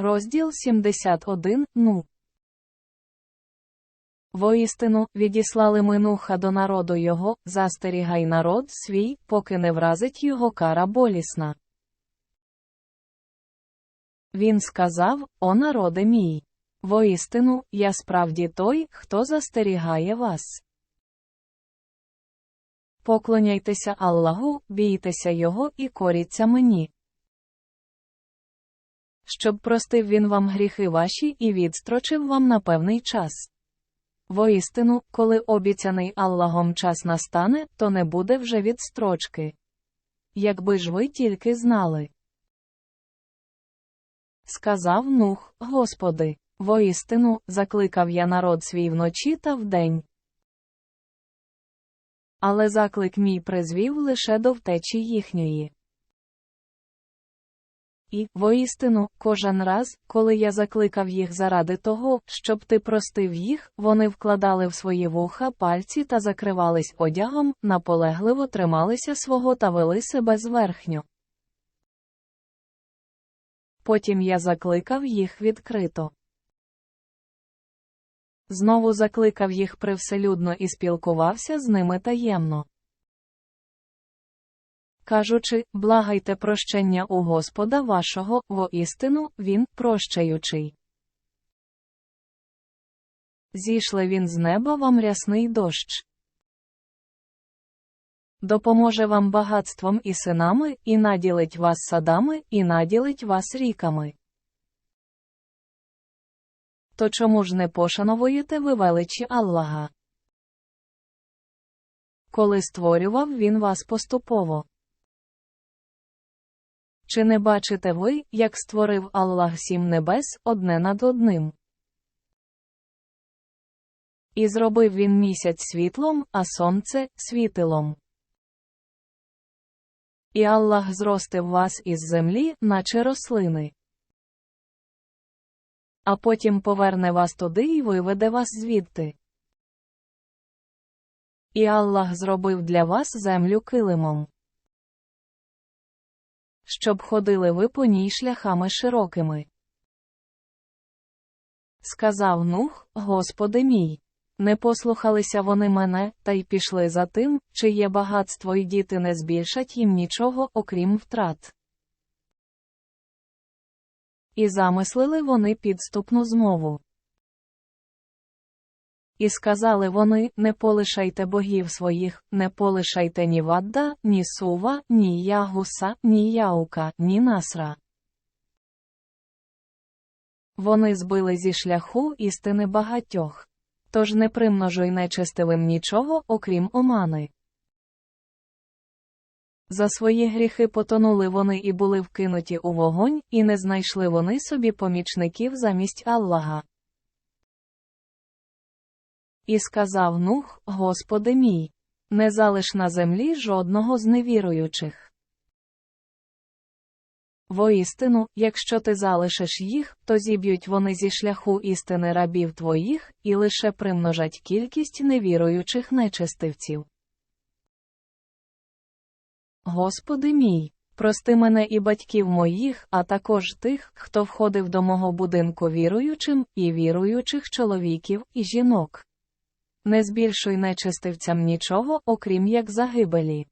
Розділ 71 Ну. Воістину, відіслали ми Нуха до народу його, застерігай народ свій, поки не вразить його кара болісна. Він сказав, О народе мій. Воістину, я справді той, хто застерігає вас. Поклоняйтеся Аллаху, бійтеся його і коріться мені. Щоб простив він вам гріхи ваші і відстрочив вам на певний час. Воістину, коли обіцяний Аллахом час настане, то не буде вже відстрочки. Якби ж ви тільки знали. Сказав Нух, Господи, воістину, закликав я народ свій вночі та вдень. Але заклик мій призвів лише до втечі їхньої. І, воістину, кожен раз, коли я закликав їх заради того, щоб ти простив їх, вони вкладали в свої вуха пальці та закривались одягом, наполегливо трималися свого та вели себе зверхньо. Потім я закликав їх відкрито. Знову закликав їх привселюдно і спілкувався з ними таємно. Кажучи, благайте прощення у Господа вашого, воістину, Він прощаючий. Зійшле він з неба вам рясний дощ. Допоможе вам багатством і синами, і наділить вас садами, і наділить вас ріками. То чому ж не пошановуєте ви величі Аллаха? Коли створював він вас поступово. Чи не бачите ви, як створив Аллах сім небес одне над одним? І зробив він місяць світлом, а сонце світилом. І Аллах зростив вас із землі, наче рослини. А потім поверне вас туди і виведе вас звідти. І Аллах зробив для вас землю килимом. Щоб ходили ви по ній шляхами широкими. Сказав Нух, Господи мій. Не послухалися вони мене, та й пішли за тим, чиє багатство і діти не збільшать їм нічого, окрім втрат. І замислили вони підступну змову. І сказали вони: Не полишайте богів своїх, не полишайте ні Вадда, ні Сува, ні Ягуса, ні Яука, ні Насра. Вони збили зі шляху істини багатьох. Тож не примножуй нечестивим нічого, окрім омани. За свої гріхи потонули вони і були вкинуті у вогонь, і не знайшли вони собі помічників замість Аллаха. І сказав Нух, Господи мій, не залиш на землі жодного з невіруючих. Воістину, якщо ти залишиш їх, то зіб'ють вони зі шляху істини рабів твоїх, і лише примножать кількість невіруючих нечестивців. Господи мій, прости мене і батьків моїх, а також тих, хто входив до мого будинку віруючим, і віруючих чоловіків і жінок. Не збільшуй нечистивцям нічого, окрім як загибелі.